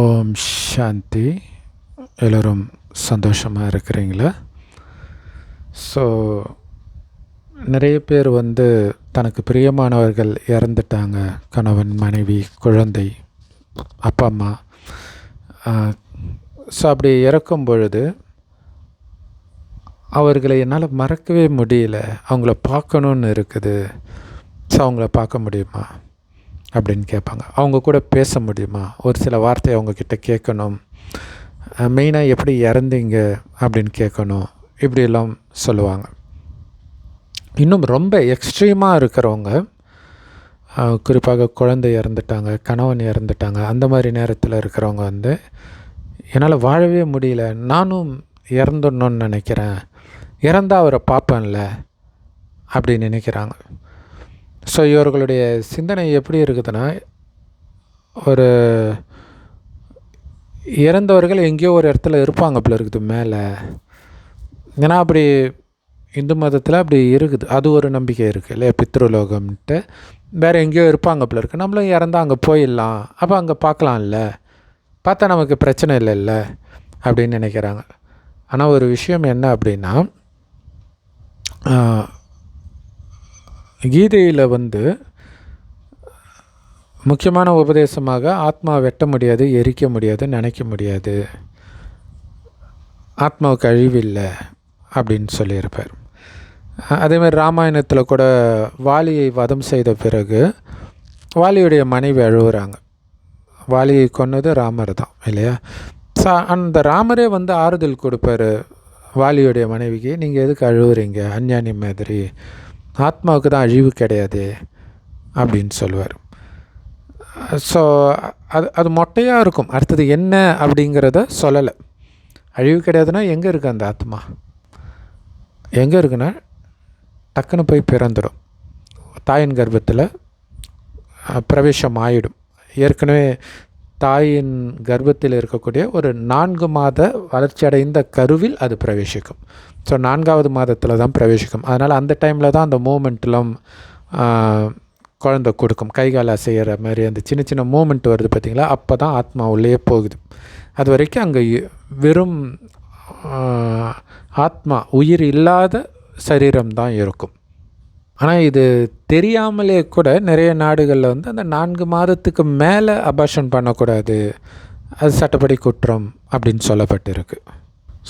ஓம் சாந்தி. எல்லோரும் சந்தோஷமாக இருக்கிறீங்களா? ஸோ நிறைய பேர் வந்து தனக்கு பிரியமானவர்கள் இறந்துட்டாங்க. கணவன் மனைவி குழந்தை அப்பா அம்மா. ஸோ அப்படி இறக்கும் பொழுது அவர்களை என்னால் மறக்கவே முடியல. அவங்கள பார்க்கணுன்னு இருக்குது. ஸோ அவங்கள பார்க்க முடியுமா? அப்படின்னு கேட்பாங்க. அவங்க கூட பேச முடியுமா? ஒரு சில வார்த்தையை அவங்கக்கிட்ட கேட்கணும். மெயினாக எப்படி இறந்தீங்க அப்படின்னு கேட்கணும். இப்படியெல்லாம் சொல்லுவாங்க. இன்னும் ரொம்ப எக்ஸ்ட்ரீமாக இருக்கிறவங்க குறிப்பாக குழந்தை இறந்துட்டாங்க கணவன் இறந்துட்டாங்க அந்த மாதிரி நேரத்தில் இருக்கிறவங்க வந்து என்னால் வாழவே முடியல. நானும் இறந்துடணும்னு நினைக்கிறேன். இறந்தால் அவரை பார்ப்பேன்ல அப்படி நினைக்கிறாங்க. ஸோ இவர்களுடைய சிந்தனை எப்படி இருக்குதுன்னா ஒரு இறந்தவர்கள் எங்கேயோ ஒரு இடத்துல இருப்பாங்க போல இருக்குது மேலே. ஏன்னா அப்படி இந்து மதத்தில் அப்படி இருக்குது. அது ஒரு நம்பிக்கை இருக்குது இல்லையா? பித்ருலோகம்ன்ட்டு. வேறு எங்கேயோ இருப்பாங்க போல இருக்குது நம்மளும் இறந்தால் அங்கே போயிடலாம். அப்போ அங்கே பார்க்கலாம்ல. பார்த்தா நமக்கு பிரச்சனை இல்லைல்ல அப்படின்னு நினைக்கிறாங்க. ஆனால் ஒரு விஷயம் என்ன அப்படின்னா கீதையில் வந்து முக்கியமான உபதேசமாக ஆத்மா வெட்ட முடியாது எரிக்க முடியாது நினைக்க முடியாது. ஆத்மாவுக்கு அழிவில்லை அப்படின்னு சொல்லியிருப்பார். அதேமாதிரி ராமாயணத்தில் கூட வாலியை வதம் செய்த பிறகு வாலியுடைய மனைவி அழுகுறாங்க. வாலியை கொன்னது ராமர் தான் இல்லையா? சா அந்த ராமரே வந்து ஆறுதல் கொடுப்பார் வாலியுடைய மனைவிக்கு நீங்கள் எதுக்கு அழுகுறீங்க? அஞ்ஞானி மாதிரி. ஆத்மாவுக்கு தான் அழிவு கிடையாது அப்படின்னு சொல்லுவார் ஸோ அது அது மொட்டையாக இருக்கும். அடுத்தது என்ன அப்படிங்கிறத சொல்லலை. அழிவு கிடையாதுன்னா எங்கே இருக்குது அந்த ஆத்மா? எங்கே இருக்குன்னா டக்குன்னு போய் பிறந்துடும் தாயின் கர்ப்பத்தில் பிரவேசம் ஆகிடும் ஏற்கனவே தாயின் கர்ப்பத்தில் இருக்கக்கூடிய ஒரு நான்கு மாத வளர்ச்சி அடைந்த கருவில் அது பிரவேசிக்கும். ஸோ நான்காவது மாதத்தில் தான் பிரவேசிக்கும். அதனால் அந்த டைமில் தான் அந்த மூமெண்ட்லாம் குழந்த கொடுக்கும். கைகால செய்கிற மாதிரி அந்த சின்ன சின்ன மூமெண்ட் வருது பார்த்திங்களா அப்போ தான் ஆத்மா உள்ளே போகுது. அது வரைக்கும் அங்கே வெறும் ஆத்மா உயிர் இல்லாத சரீரம் தான் இருக்கும். ஆனால் இது தெரியாமலே கூட நிறைய நாடுகளில் வந்து அந்த நான்கு மாதத்துக்கு மேலே அபாஷன் பண்ணக்கூடாது. அது சட்டப்படி குற்றம் அப்படின்னு சொல்லப்பட்டிருக்கு.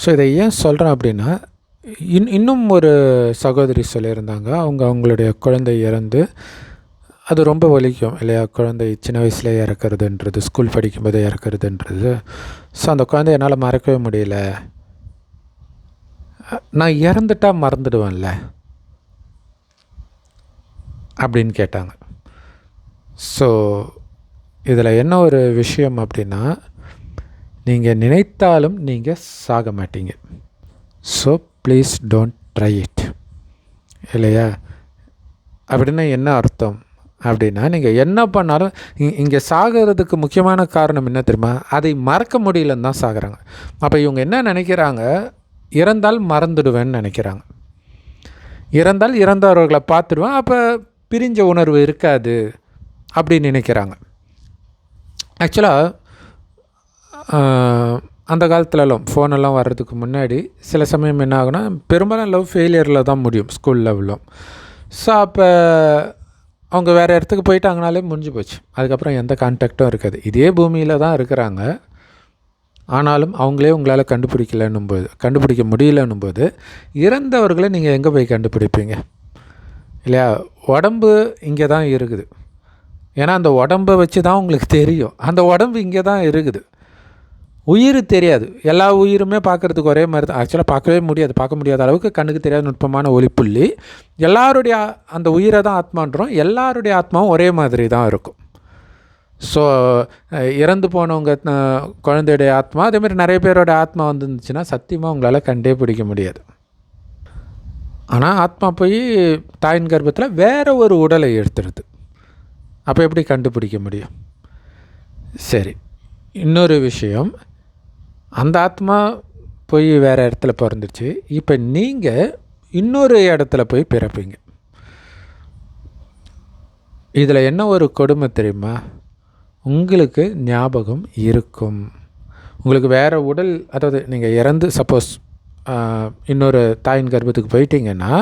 ஸோ இதை ஏன் சொல்கிறேன் அப்படின்னா இன் இன்னும் ஒரு சகோதரி சொல்லியிருந்தாங்க. அவங்க அவங்களுடைய குழந்தை இறந்து அது ரொம்ப வலிக்கும் இல்லையா? குழந்தை சின்ன வயசுல இறக்குறதுன்றது ஸ்கூல் படிக்கும்போது இறக்குறதுன்றது. ஸோ அந்த குழந்தை என்னால் மறக்கவே முடியல. நான் இறந்துட்டால் மறந்துடுவேன்ல. அப்படின்னு கேட்டாங்க. ஸோ இதில் என்ன ஒரு விஷயம் அப்படின்னா நீங்கள் நினைத்தாலும் நீங்கள் சாக மாட்டீங்க. So please don't try it இல்லையா? அப்படின்னா என்ன அர்த்தம் அப்படின்னா நீங்கள் என்ன பண்ணாலும் இங்கே சாகிறதுக்கு முக்கியமான காரணம் என்ன தெரியுமா? அதை மறக்க முடியலன்னு தான் சாகிறாங்க. அப்போ இவங்க என்ன நினைக்கிறாங்க? இறந்தால் மறந்துடுவேன்னு நினைக்கிறாங்க. இறந்தால் இறந்தவர்களை பார்த்துடுவேன். அப்போ பிரிஞ்ச உணர்வு இருக்காது அப்படின்னு நினைக்கிறாங்க. ஆக்சுவலாக அந்த காலத்துலலாம் ஃபோனெல்லாம் வர்றதுக்கு முன்னாடி சில சமயம் என்ன ஆகுனா பெரும்பாலும் லவ் ஃபெயிலியரில் தான் முடியும் ஸ்கூல் லெவலும் ஸோ அப்போ அவங்க வேறு இடத்துக்கு போயிட்டாங்கனாலே முடிஞ்சு போச்சு. அதுக்கப்புறம் எந்த கான்டாக்டும் இருக்காது. இதே பூமியில் தான் இருக்கிறாங்க. ஆனாலும் அவங்களே உங்களால் கண்டுபிடிக்கலன்னும் போது கண்டுபிடிக்க முடியலன்னும் போது இறந்தவர்களை நீங்கள் எங்கே போய் கண்டுபிடிப்பீங்க? இல்லையா? உடம்பு இங்கே தான் இருக்குது. ஏன்னா அந்த உடம்பை வச்சு தான் உங்களுக்கு தெரியும். அந்த உடம்பு இங்கே தான் இருக்குது. உயிர் தெரியாது. எல்லா உயிருமே பார்க்குறதுக்கு ஒரே மாதிரி தான். ஆக்சுவலாக பார்க்கவே முடியாது. பார்க்க முடியாத அளவுக்கு கண்ணுக்கு தெரியாத நுட்பமான ஒளிப்புள்ளி. எல்லாருடைய அந்த உயிரை தான் ஆத்மான்றோம் எல்லாருடைய ஆத்மாவும் ஒரே மாதிரி தான் இருக்கும். ஸோ இறந்து போனவங்க குழந்தையுடைய ஆத்மா அதேமாதிரி நிறைய பேரோட ஆத்மா வந்துருந்துச்சுன்னா சத்தியமாக உங்களால் கண்டே பிடிக்க முடியாது. ஆனால் ஆத்மா போய் தாயின் கர்ப்பத்தில் வேறு ஒரு உடலை எடுத்துருது. அப்போ எப்படி கண்டுபிடிக்க முடியும்? சரி இன்னொரு விஷயம். அந்த ஆத்மா போய் வேறு இடத்துல பிறந்துச்சு இப்போ நீங்கள் இன்னொரு இடத்துல போய் பிறப்பீங்க. இதில் என்ன ஒரு கொடுமை தெரியுமா? உங்களுக்கு ஞாபகம் இருக்கும். உங்களுக்கு வேறு உடல் அதாவது நீங்கள் இறந்து சப்போஸ் இன்னொரு தாயின் கர்ப்பத்துக்கு போயிட்டீங்கன்னா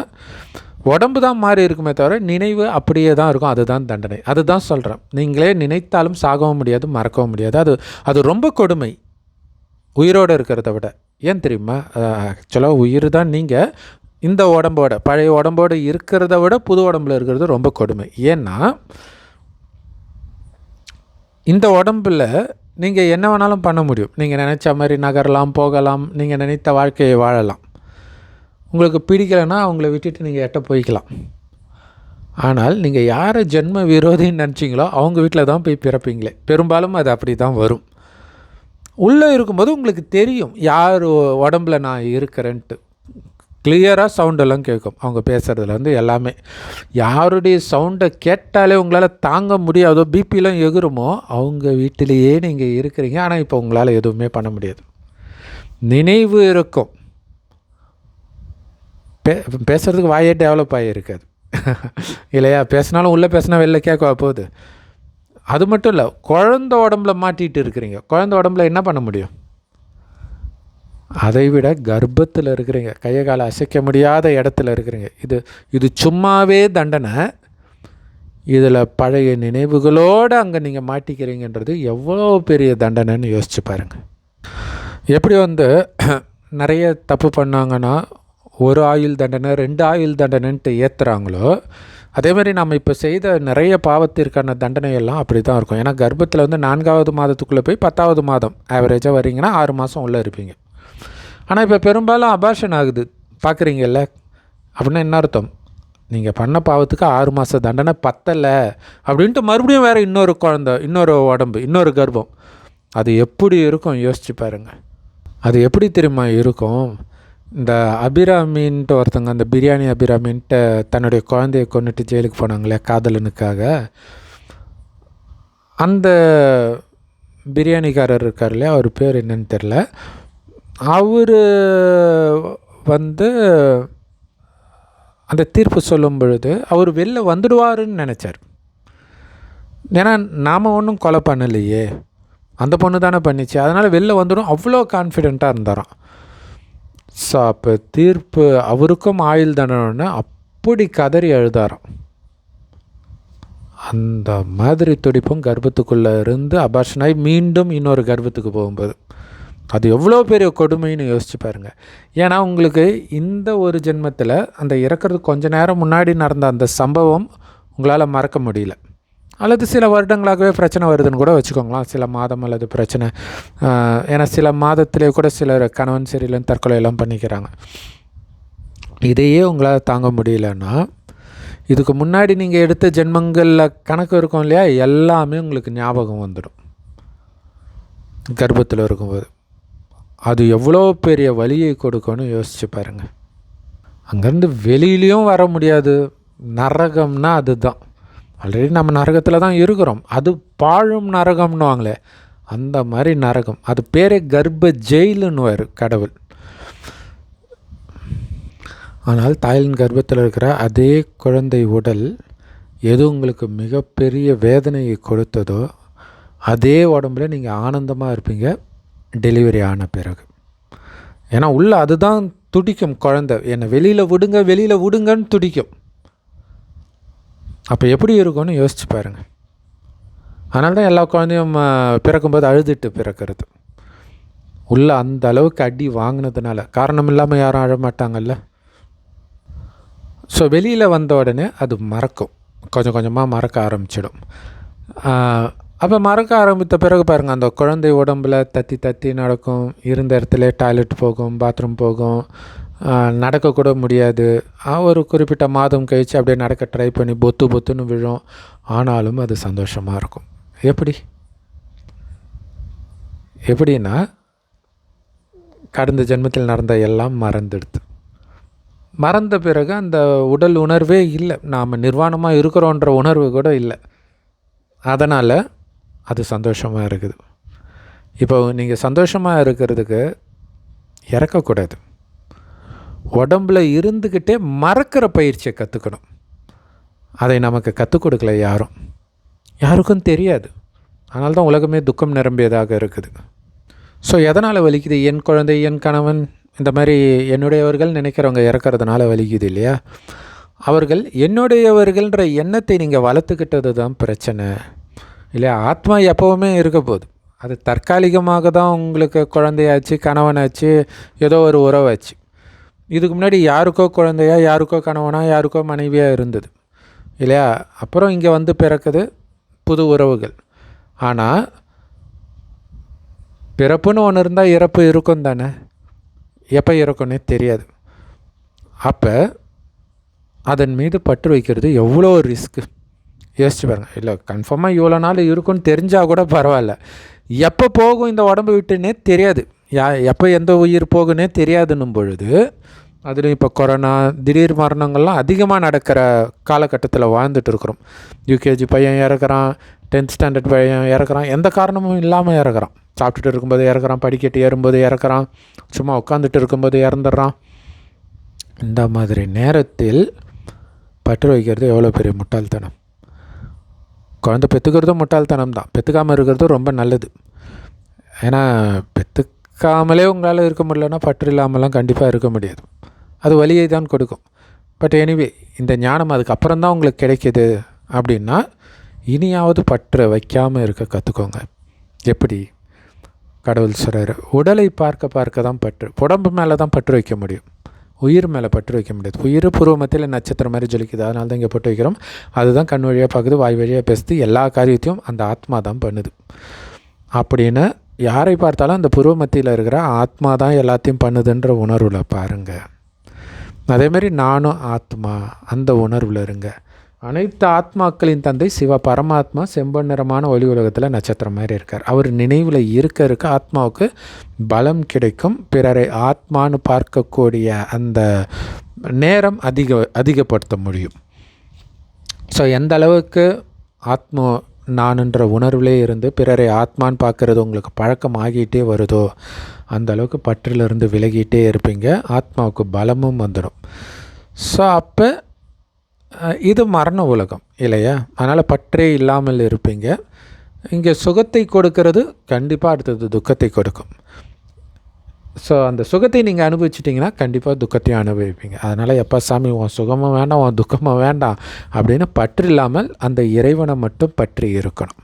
உடம்பு தான் மாறி இருக்குமே தவிர நினைவு அப்படியே தான் இருக்கும். அதுதான் தண்டனை. அதுதான் சொல்கிறேன் நீங்களே நினைத்தாலும் சாகவும் முடியாது மறக்கவும் முடியாது. அது அது ரொம்ப கொடுமை. உயிரோடு இருக்கிறத விட. ஏன் தெரியுமா? ஆக்சுவலாக உயிர் தான் நீங்கள் இந்த உடம்போட பழைய உடம்போடு இருக்கிறத விட புது உடம்புல இருக்கிறது ரொம்ப கொடுமை. ஏன்னா இந்த உடம்பில் நீங்கள் என்ன வேணாலும் பண்ண முடியும். நீங்கள் நினச்ச மாதிரி நகரலாம் போகலாம் நீங்கள் நினைத்த வாழ்க்கையை வாழலாம். உங்களுக்கு பிடிக்கலைன்னா அவங்கள விட்டுட்டு நீங்கள் எட்ட போய்க்கலாம். ஆனால் நீங்கள் யாரை ஜென்ம விரோதின்னு நினச்சிங்களோ அவங்க வீட்டில் தான் போய் பிறப்பீங்களே. பெரும்பாலும் அது அப்படி தான் வரும். உள்ளே இருக்கும்போது உங்களுக்கு தெரியும் யார் உடம்புல நான் இருக்கிறேன்ட்டு. கிளியராக சவுண்டெல்லாம் கேட்கும் அவங்க பேசுகிறதுலேருந்து எல்லாமே. யாருடைய சவுண்டை கேட்டாலே உங்களால் தாங்க முடியாதோ பிபிலாம் எகுருமோ அவங்க வீட்டிலேயே நீங்கள் இருக்கிறீங்க. ஆனால் இப்போ உங்களால் எதுவுமே பண்ண முடியாது. நினைவு இருக்கும். பே பேசுகிறதுக்கு வாயே டெவலப் ஆகியிருக்காது இல்லையா? பேசினாலும் உள்ளே பேசினா வெளில கேட்க போகுது? அது மட்டும் இல்லை குழந்த உடம்புல மாட்டிகிட்டு இருக்கிறீங்க. குழந்த உடம்புல என்ன பண்ண முடியும்? அதை விட கர்ப்பத்தில் இருக்கிறீங்க. கையை காலை அசைக்க முடியாத இடத்துல இருக்கிறீங்க. இது இது சும்மாவே தண்டனை. இதில் பழைய நினைவுகளோடு அங்கே நீங்கள் மாட்டிக்கிறீங்கன்றது எவ்வளோ பெரிய தண்டனைன்னு யோசிச்சு பாருங்கள் எப்படி வந்து நிறைய தப்பு பண்ணாங்கன்னா ஒரு ஆயுள் தண்டனை ரெண்டு ஆயுள் தண்டனைன்ட்டு ஏற்றுறாங்களோ அதே மாதிரி நம்ம இப்போ செய்த நிறைய பாவத்திற்கான தண்டனை எல்லாம் அப்படி தான் இருக்கும். ஏன்னா கர்ப்பத்தில் வந்து நான்காவது மாதத்துக்குள்ளே போய் பத்தாவது மாதம் ஆவரேஜாக வரீங்கன்னா ஆறு மாதம் உள்ளே இருப்பீங்க. ஆனால் இப்போ பெரும்பாலும் அபாஷன் ஆகுது. பார்க்குறீங்கல்ல அப்படின்னா என்ன அர்த்தம்? நீங்கள் பண்ண பாவத்துக்கு ஆறு மாத தண்டனை பத்தலை. அப்படின்ட்டு மறுபடியும் வேறு இன்னொரு குழந்த இன்னொரு உடம்பு இன்னொரு கர்ப்பம். அது எப்படி இருக்கும்? யோசிச்சு பாருங்கள் அது எப்படி தெரியுமா இருக்கும்? இந்த அபிராமின்ட்டு ஒருத்தங்க அந்த பிரியாணி அபிராமின்ட்டு தன்னுடைய குழந்தைய கொண்டுட்டு ஜெயிலுக்கு போனாங்களே காதலனுக்காக. அந்த பிரியாணிக்காரர் இருக்கார் இல்லையா அவர் பேர் என்னன்னு தெரில அவர் வந்து அந்த தீர்ப்பு சொல்லும் பொழுது அவர் வெளில வந்துடுவாருன்னு நினச்சார். ஏன்னா நாம் ஒன்றும் கொலை பண்ணலையே. அந்த பொண்ணு தானே பண்ணிச்சு. அதனால் வெளில வந்துடும். அவ்வளோ கான்ஃபிடெண்ட்டாக இருந்தாராம். ஸோ அப்போ தீர்ப்பு அவருக்கும் ஆயுள் தண்டனைன்னு அப்படி கதறி எழுதாராம் அந்த மாதிரி துடிப்பும் கர்ப்பத்துக்குள்ளே இருந்து அபார்ஷனாகி மீண்டும் இன்னொரு கர்ப்பத்துக்கு போகும்போது அது எவ்வளோ பெரிய கொடுமைன்னு யோசிச்சு பாருங்கள் ஏன்னா உங்களுக்கு இந்த ஒரு ஜென்மத்தில் அந்த இறக்கிறதுக்கு கொஞ்ச நேரம் முன்னாடி நடந்த அந்த சம்பவம் உங்களால் மறக்க முடியல. அல்லது சில வருடங்களாகவே பிரச்சனை வருதுன்னு கூட வச்சுக்கோங்களேன். சில மாதம் அல்லது பிரச்சனை ஏன்னா சில மாதத்திலே கூட சிலர் கணவன் சரியில்லைன்னு தற்கொலை எல்லாம் பண்ணிக்கிறாங்க. இதையே உங்களால் தாங்க முடியலன்னா இதுக்கு முன்னாடி நீங்கள் எடுத்த ஜென்மங்களில் கணக்கு இருக்கும் இல்லையா? எல்லாமே உங்களுக்கு ஞாபகம் வந்துடும். கர்ப்பத்தில் இருக்கும்போது. அது எவ்வளோ பெரிய வழியை கொடுக்கும்னு யோசிச்சு பாருங்கள் அங்கேருந்து வெளியிலையும் வர முடியாது. நரகம்னா அதுதான். ஆல்ரெடி நம்ம நரகத்தில் தான் இருக்கிறோம். அது பாழும் நரகம்னுவாங்களே அந்த மாதிரி நரகம். அது பேரே கர்ப்ப ஜெயிலுன்னுவார் கடவுள். ஆனால் தாயின் கர்ப்பத்தில் இருக்கிற அதே குழந்தை உடல் எது உங்களுக்கு மிகப்பெரிய வேதனையை கொடுத்ததோ அதே உடம்புல நீங்கள் ஆனந்தமாக இருப்பீங்க. டெலிவரி ஆன பிறகு. ஏன்னா உள்ளே அதுதான் துடிக்கும் குழந்த. என்னை வெளியில் விடுங்க வெளியில் விடுங்கன்னு துடிக்கும். அப்போ எப்படி இருக்கும்னு யோசிச்சு பாருங்கள் அதனால தான் எல்லா குழந்தையும் பிறக்கும்போது அழுதுட்டு பிறக்கிறது. உள்ளே அந்த அளவுக்கு அடி வாங்கினதுனால. காரணம் இல்லாமல் யாரும் அழமாட்டாங்கல்ல ஸோ வெளியில் வந்த உடனே அது மறக்கும். கொஞ்சம் கொஞ்சமாக மறக்க ஆரம்பிச்சிடும். அப்போ மறக்க ஆரம்பித்த பிறகு பாருங்கள் அந்த குழந்தை உடம்பில் தத்தி தத்தி நடக்கும். இருந்த இடத்துல டாய்லெட் போகும் பாத்ரூம் போகும். நடக்கக்கூட முடியாது. ஒரு குறிப்பிட்ட மாதம் கழித்து அப்படியே நடக்க ட்ரை பண்ணி பொத்து பொத்துன்னு விழும். ஆனாலும் அது சந்தோஷமாக இருக்கும். எப்படி? எப்படின்னா கடந்த ஜென்மத்தில் நடந்த எல்லாம் மறந்துடுது மறந்த பிறகு அந்த உடல் உணர்வே இல்லை. நாம் நிர்வாணமாக இருக்கிறோன்ற உணர்வு கூட இல்லை. அதனால் அது சந்தோஷமாக இருக்குது. இப்போ நீங்கள் சந்தோஷமாக இருக்கிறதுக்கு இறக்கக்கூடாது. உடம்பில் இருந்துக்கிட்டே மறக்கிற பயிற்சியை கற்றுக்கணும் அதை நமக்கு கற்றுக் கொடுக்கல யாரும். யாருக்கும் தெரியாது. அதனால தான் உலகமே துக்கம் நிரம்பியதாக இருக்குது. ஸோ எதனால் வலிக்குது? என் குழந்தை என் கணவன் இந்த மாதிரி என்னுடையவர்கள் நினைக்கிறவங்க இறக்கறதுனால வலிக்குது இல்லையா? அவர்கள் என்னுடையவர்கள்ன்ற எண்ணத்தை நீங்கள் வளர்த்துக்கிட்டது தான் பிரச்சனை. இல்லையா? ஆத்மா எப்போவுமே இருக்க போகுது. அது தற்காலிகமாக தான் உங்களுக்கு குழந்தையாச்சு கணவனாச்சு ஏதோ ஒரு உறவாச்சு. இதுக்கு முன்னாடி யாருக்கோ குழந்தையா யாருக்கோ கணவனா யாருக்கோ மனைவியாக இருந்தது. இல்லையா? அப்புறம் இங்கே வந்து பிறக்குது புது உறவுகள். ஆனால் பிறப்புன்னு ஒன்று இருந்தால் இறப்பு இருக்கும் தானே? எப்போ இறக்கும்னே தெரியாது. அப்போ அதன் மீது பற்று வைக்கிறது எவ்வளோ ரிஸ்க்கு யோசிச்சு பாருங்கள் இல்லை கன்ஃபார்மாக இவ்வளோ நாள் இருக்குன்னு தெரிஞ்சால் கூட பரவாயில்ல. எப்போ போகும் இந்த உடம்பு விட்டுன்னே தெரியாது. யா எப்போ எந்த உயிர் போகுன்னே தெரியாதுன்னும் பொழுது அதுலேயும் இப்போ கொரோனா திடீர் மரணங்கள்லாம் அதிகமாக நடக்கிற காலகட்டத்தில் வாழ்ந்துட்டு இருக்கிறோம். யூகேஜி பையன் இறக்குறான் டென்த் ஸ்டாண்டர்ட் பையன் இறக்குறான் எந்த காரணமும் இல்லாமல் இறக்குறான். சாப்பிட்டுட்டு இருக்கும்போது இறக்குறான் படிக்கட்டு ஏறும்போது இறக்குறான் சும்மா உட்காந்துட்டு இருக்கும்போது இறந்துடுறான். இந்த மாதிரி நேரத்தில் பற்று வைக்கிறது எவ்வளோ பெரிய முட்டாள்தனம்? குழந்தை பெற்றுக்கிறதும் முட்டாள்தனம் தான். பெற்றுக்காமல் இருக்கிறதும் ரொம்ப நல்லது. ஏன்னா பெற்றுக்காமலே உங்களால் இருக்க முடியலன்னா பற்று இல்லாமலாம் கண்டிப்பாக இருக்க முடியாது. அது வழியை தான் கொடுக்கும். பட் எனிவே இந்த ஞானம் அதுக்கப்புறம் தான் உங்களுக்கு கிடைக்கிது அப்படின்னா இனியாவது பற்றை வைக்காமல் இருக்க கற்றுக்கோங்க எப்படி? கடவுள் சொல்கிறார் உடலை பார்க்க பார்க்க தான் பற்று உடம்பு மேலே தான் பற்று வைக்க முடியும். உயிர் மேலே பற்று வைக்க முடியாது. உயிர் பூர்வமத்தில் நட்சத்திரம் மாதிரி ஜொலிக்குது. அதனால தான் இங்கே பட்டு வைக்கிறோம். அதுதான் கண் வழியாக பார்க்குது வாய் வழியாக பேசுது. எல்லா காரியத்தையும் அந்த ஆத்மா தான் பண்ணுது. அப்படின்னு யாரை பார்த்தாலும் அந்த புருவ மத்தியில் இருக்கிற ஆத்மா தான் எல்லாத்தையும் பண்ணுதுன்ற உணர்வில் பாருங்கள் அதேமாரி நானும் ஆத்மா அந்த உணர்வில் இருங்க. அனைத்து ஆத்மாக்களின் தந்தை சிவ பரமாத்மா செம்பன் நிறமான ஒளி உலகத்தில் நட்சத்திரம் மாதிரி இருக்கார். அவர் நினைவில் இருக்க இருக்க ஆத்மாவுக்கு பலம் கிடைக்கும். பிறரை ஆத்மான்னு பார்க்கக்கூடிய அந்த நேரம் அதிக அதிகப்படுத்த முடியும். ஸோ எந்த அளவுக்கு ஆத்மா நானுன்ற உணர்விலே இருந்து பிறரை ஆத்மான்னு பார்க்குறது உங்களுக்கு பழக்கம் ஆகிட்டே வருதோ அந்த அளவுக்கு பற்றிலிருந்து விலகிட்டே இருப்பீங்க. ஆத்மாவுக்கு பலமும் வந்துடும். ஸோ அப்போ இது மரண உலகம் இல்லையா? அதனால் பற்றே இல்லாமல் இருப்பீங்க. இங்கே சுகத்தை கொடுக்கறது கண்டிப்பாக அடுத்தது துக்கத்தை கொடுக்கும். ஸோ அந்த சுகத்தை நீங்கள் அனுபவிச்சிட்டிங்கன்னா கண்டிப்பாக துக்கத்தையும் அனுபவிப்பீங்க. அதனால் எப்போ சாமி உன் சுகமும் வேண்டாம் உன் துக்கமும் வேண்டாம் அப்படின்னு பற்று இல்லாமல் அந்த இறைவனை மட்டும் பற்றி இருக்கணும்.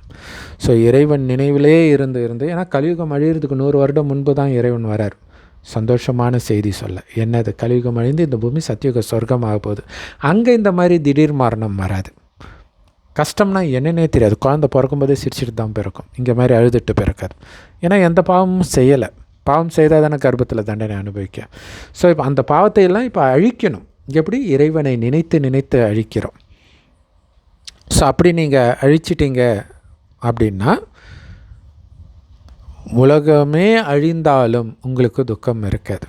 ஸோ இறைவன் நினைவிலே இருந்து இருந்து ஏன்னா கலியுகம் அழியிறதுக்கு நூறு வருடம் முன்பு தான் இறைவன் வரார். சந்தோஷமான செய்தி சொல்ல. என்னது? கலியுகம் அழிந்து இந்த பூமி சத்தியுக சொர்க்கமாக போகுது. அங்கே இந்த மாதிரி திடீர் மரணம் வராது. கஷ்டம்னா என்னன்னே தெரியாது. குழந்த பிறக்கும்போதே சிரிச்சிட்டு தான் பிறக்கும். இங்கே மாதிரி அழுதுட்டு பிறக்காது. ஏன்னா எந்த பாவமும் செய்யலை. பாவம் செய்தால் தானே கர்ப்பத்தில் தண்டனை அனுபவிக்க. ஸோ இப்போ அந்த பாவத்தை எல்லாம் இப்போ அழிக்கணும். எப்படி? இறைவனை நினைத்து நினைத்து அழிக்கிறோம். ஸோ அப்படி நீங்கள் அழிச்சிட்டிங்க அப்படின்னா உலகமே அழிந்தாலும் உங்களுக்கு துக்கம் இருக்காது.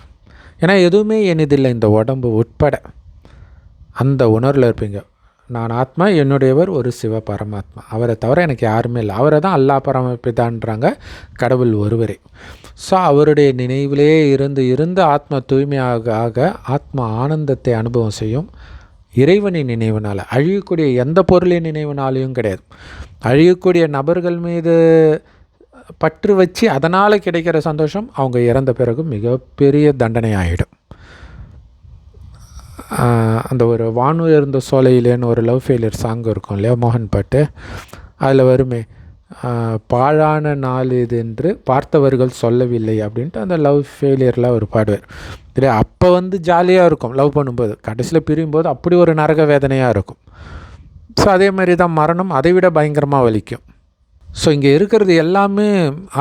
ஏன்னா எதுவுமே எனதில்லை இந்த உடம்பு உட்பட. அந்த உணர்வில் இருப்பீங்க. நான் ஆத்மா என்னுடையவர் ஒரு சிவ பரமாத்மா. அவரை தவிர எனக்கு யாருமே இல்லை. அவரை தான் அல்லா பரமபிதான்றாங்க கடவுள் ஒருவரே. ஸோ அவருடைய நினைவிலே இருந்து இருந்து ஆத்மா தூய்மையாக ஆக ஆத்மா ஆனந்தத்தை அனுபவம் செய்யும் இறைவனின் நினைவுனால். அழியக்கூடிய எந்த பொருளின் நினைவுனாலையும் கிடையாது. அழியக்கூடிய நபர்கள் மீது பற்று வச்சு அதனால் கிடைக்கிற சந்தோஷம் அவங்க இறந்த பிறகு மிகப்பெரிய தண்டனை ஆகிடும் அந்த ஒரு வானுயர்ந்த சோலையிலேன்னு ஒரு லவ் ஃபெயிலியர் சாங் இருக்கும் இல்லையா மோகன் பாட்டு. அதில் வருமே பாழான நாள் இது என்று பார்த்தவர்கள் சொல்லவில்லை அப்படின்ட்டு அந்த லவ் ஃபெயிலியரில் அவர் பாடுவார். இல்லையா அப்போ வந்து ஜாலியாக இருக்கும் லவ் பண்ணும்போது. கடைசியில் பிரியும்போது அப்படி ஒரு நரக வேதனையாக இருக்கும். ஸோ அதே மாதிரி தான் மரணம் அதை விட பயங்கரமாக வலிக்கும். ஸோ இங்கே இருக்கிறது எல்லாமே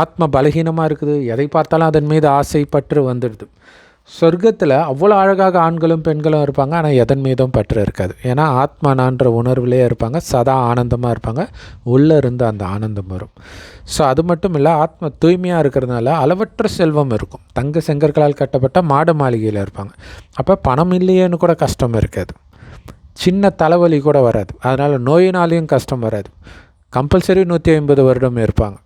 ஆத்ம பலகீனமாக இருக்குது. எதை பார்த்தாலும் அதன் மீது ஆசைப்பற்று வந்துடுது. சொர்க்கத்தில் அவ்வளோ அழகாக ஆண்களும் பெண்களும் இருப்பாங்க. ஆனால் எதன் மீதும் பற்று இருக்காது. ஏன்னா ஆத்மானான்ற உணர்விலே இருப்பாங்க. சதா ஆனந்தமாக இருப்பாங்க. உள்ளே இருந்து அந்த ஆனந்தம் வரும். ஸோ அது மட்டும் இல்லை ஆத்ம தூய்மையாக இருக்கிறதுனால அளவற்ற செல்வம் இருக்கும். தங்க செங்கற்களால் கட்டப்பட்ட மாட மாளிகையில் இருப்பாங்க. அப்போ பணம் இல்லையேன்னு கூட கஷ்டம் இருக்காது. சின்ன தலைவலி கூட வராது. அதனால் நோயினாலேயும் கஷ்டம் வராது. கம்பல்சரி நூற்றி ஐம்பது வருடம் இருப்பாங்க.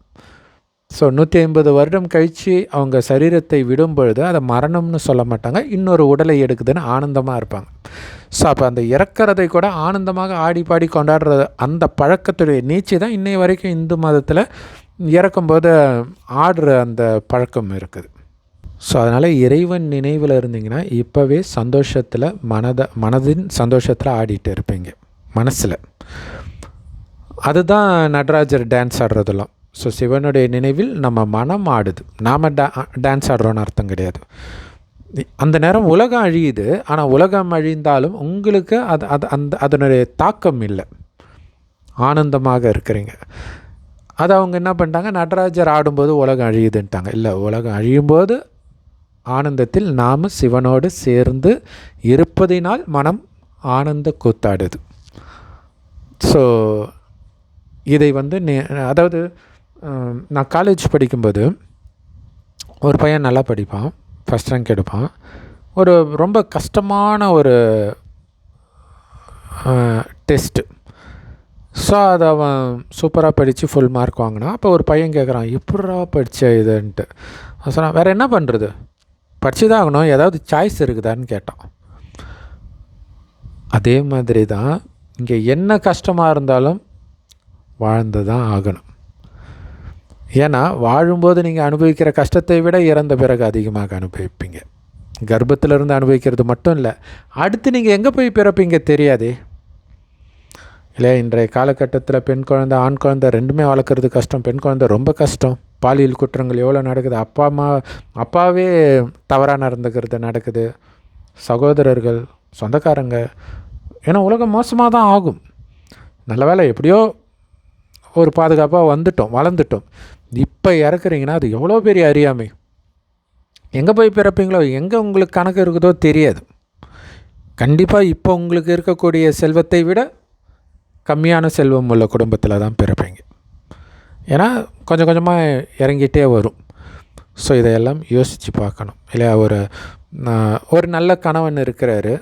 ஸோ நூற்றி ஐம்பது வருடம் கழித்து அவங்க சரீரத்தை விடும் பொழுது அதை மரணம்னு சொல்ல மாட்டாங்க. இன்னொரு உடலை எடுக்குதுன்னு ஆனந்தமாக இருப்பாங்க. ஸோ அப்போ அந்த இறக்கிறதை கூட ஆனந்தமாக ஆடி பாடி கொண்டாடுற அந்த பழக்கத்துடைய நீச்சி தான் இன்னை வரைக்கும் இந்து மதத்தில் இறக்கும்போது ஆடுற அந்த பழக்கம் இருக்குது. ஸோ அதனால் இறைவன் நினைவில் இருந்தீங்கன்னா இப்போவே சந்தோஷத்தில் மனதை மனதின் சந்தோஷத்தில் ஆடிட்டு இருப்பீங்க. மனசில். அதுதான் நடராஜர் டான்ஸ் ஆடுறதெல்லாம். ஸோ சிவனுடைய நினைவில் நம்ம மனம் ஆடுது. நாம் டா டான்ஸ் ஆடுறோன்னு அர்த்தம் கிடையாது. அந்த நேரம் உலகம் அழியுது. ஆனால் உலகம் அழிந்தாலும் உங்களுக்கு அது அது அந்த அதனுடைய தாக்கம் இல்லை. ஆனந்தமாக இருக்கிறீங்க. அது அவங்க என்ன பண்ணிட்டாங்க? நடராஜர் ஆடும்போது உலகம் அழியுதுன்ட்டாங்க. இல்லை உலகம் அழியும்போது ஆனந்தத்தில் நாம் சிவனோடு சேர்ந்து இருப்பதினால் மனம் ஆனந்த கூத்தாடுது. ஸோ இதை வந்து நே அதாவது நான் காலேஜ் படிக்கும்போது ஒரு பையன் நல்லா படிப்பான். ஃபஸ்ட் ரேங்க் எடுப்பான். ஒரு ரொம்ப கஷ்டமான ஒரு டெஸ்ட்டு ஸோ அதை அவன் சூப்பராக படித்து ஃபுல் மார்க் வாங்கினான். அப்போ ஒரு பையன் கேட்குறான் எப்படா படித்த இதுன்ட்டு? சொன்னான் வேறு என்ன பண்ணுறது படித்து தான் ஆகணும். ஏதாவது சாய்ஸ் இருக்குதான்னு கேட்டான். அதே மாதிரி தான் இங்கே என்ன கஷ்டமாக இருந்தாலும் வாழ்ந்து தான் ஆகணும். ஏன்னா வாழும்போது நீங்கள் அனுபவிக்கிற கஷ்டத்தை விட இறந்த பிறகு அதிகமாக அனுபவிப்பீங்க. கர்ப்பத்திலிருந்து அனுபவிக்கிறது மட்டும் இல்லை அடுத்து நீங்கள் எங்கே போய் பிறப்பீங்க தெரியாதே. இல்லை இன்றைய காலகட்டத்தில் பெண் குழந்தை ஆண் குழந்தை ரெண்டுமே வளர்க்குறது கஷ்டம் பெண் குழந்தை ரொம்ப கஷ்டம். பாலியல் குற்றங்கள் எவ்வளோ நடக்குது அப்பா அம்மா அப்பாவே தவறாக நடந்துக்கிறது நடக்குது. சகோதரர்கள் சொந்தக்காரங்க ஏன்னா உலகம் மோசமாக தான் ஆகும். நல்ல வேலை எப்படியோ ஒரு பாதுகாப்பாக வந்துட்டோம் வளர்ந்துட்டோம். இப்போ இறக்குறீங்கன்னா அது எவ்வளோ பெரிய அறியாமை? எங்கே போய் பிறப்பீங்களோ எங்கே உங்களுக்கு கணக்கு இருக்குதோ தெரியாது. கண்டிப்பாக இப்போ உங்களுக்கு இருக்கக்கூடிய செல்வத்தை விட கம்மியான செல்வம் உள்ள குடும்பத்தில் தான் பிறப்பீங்க. ஏன்னா கொஞ்சம் கொஞ்சமாக இறங்கிட்டே வரும். ஸோ இதையெல்லாம் யோசித்து பார்க்கணும். இல்லையா ஒரு ஒரு நல்ல கணவன் இருக்கிறாரு.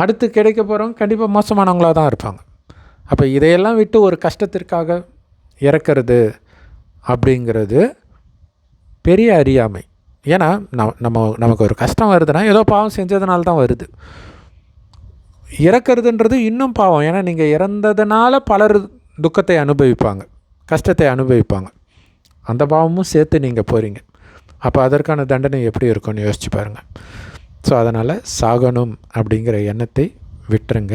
அடுத்து கிடைக்க போகிறவங்க கண்டிப்பாக மோசமானவங்களாக தான் இருப்பாங்க. அப்போ இதையெல்லாம் விட்டு ஒரு கஷ்டத்திற்காக இறக்கிறது அப்படிங்கிறது பெரிய அறியாமை. ஏன்னா நம்ம நமக்கு ஒரு கஷ்டம் வருதுன்னா ஏதோ பாவம் செஞ்சதுனால தான் வருது. இறக்கிறதுன்றது இன்னும் பாவம். ஏன்னா நீங்கள் இறந்ததுனால பலர் துக்கத்தை அனுபவிப்பாங்க. கஷ்டத்தை அனுபவிப்பாங்க. அந்த பாவமும் சேர்த்து நீங்கள் போகிறீங்க அப்போ அதற்கான தண்டனை எப்படி இருக்கும்னு யோசிச்சு பாருங்கள் ஸோ அதனால் சாகணும் அப்படிங்கிற எண்ணத்தை விட்டுருங்க.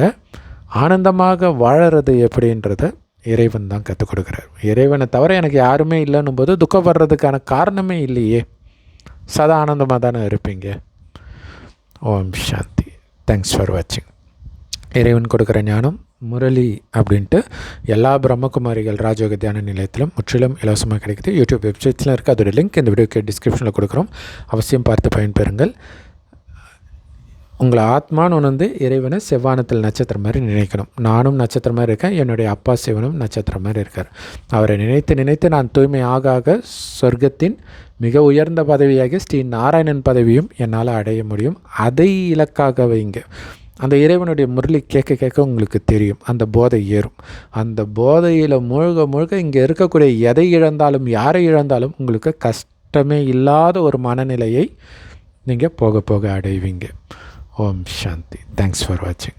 ஆனந்தமாக வாழறது எப்படின்றத இறைவன் தான் கற்றுக் கொடுக்குறார். இறைவனை தவிர எனக்கு யாருமே இல்லைன்னும் போது துக்கப்படுறதுக்கான காரணமே இல்லையே. சதா ஆனந்தமாக தானே இருப்பீங்க. ஓம் சாந்தி. தேங்க்ஸ் ஃபார் வாட்சிங் இறைவன் கொடுக்குற ஞானம் முரளி அப்படின்ட்டு எல்லா பிரம்மகுமாரிகள் ராஜயோக தியான நிலையத்திலும் முற்றிலும் இலவசமாக கிடைக்குது. யூடியூப் வெப்சைட்ஸில் இருக்குது அதோட லிங்க் இந்த வீடியோக்கு டிஸ்கிரிப்ஷனில் கொடுக்குறோம். அவசியம் பார்த்து பயன்பெறுங்கள். உங்களை ஆத்மான்னு உணர்ந்து இறைவனை செவ்வானத்தில் நட்சத்திரம் மாதிரி நினைக்கணும். நானும் நட்சத்திரம் மாதிரி இருக்கேன் என்னுடைய அப்பா சிவனும் நட்சத்திரம் மாதிரி இருக்கார். அவரை நினைத்து நினைத்து நான் தூய்மை ஆக ஆக சொர்க்கத்தின் மிக உயர்ந்த பதவியாக ஸ்ரீ நாராயணன் பதவியும் என்னால் அடைய முடியும். அதை இலக்காக வைங்க. அந்த இறைவனுடைய முரளி கேட்க கேட்க உங்களுக்கு தெரியும். அந்த போதை ஏறும். அந்த போதையில் முழுக முழுக இங்கே இருக்கக்கூடிய எதை இழந்தாலும் யாரை இழந்தாலும் உங்களுக்கு கஷ்டமே இல்லாத ஒரு மனநிலையை நீங்கள் போக போக அடைவீங்க. ஓம் சாந்தி தேங்க்ஸ் ஃபார் வாட்சிங்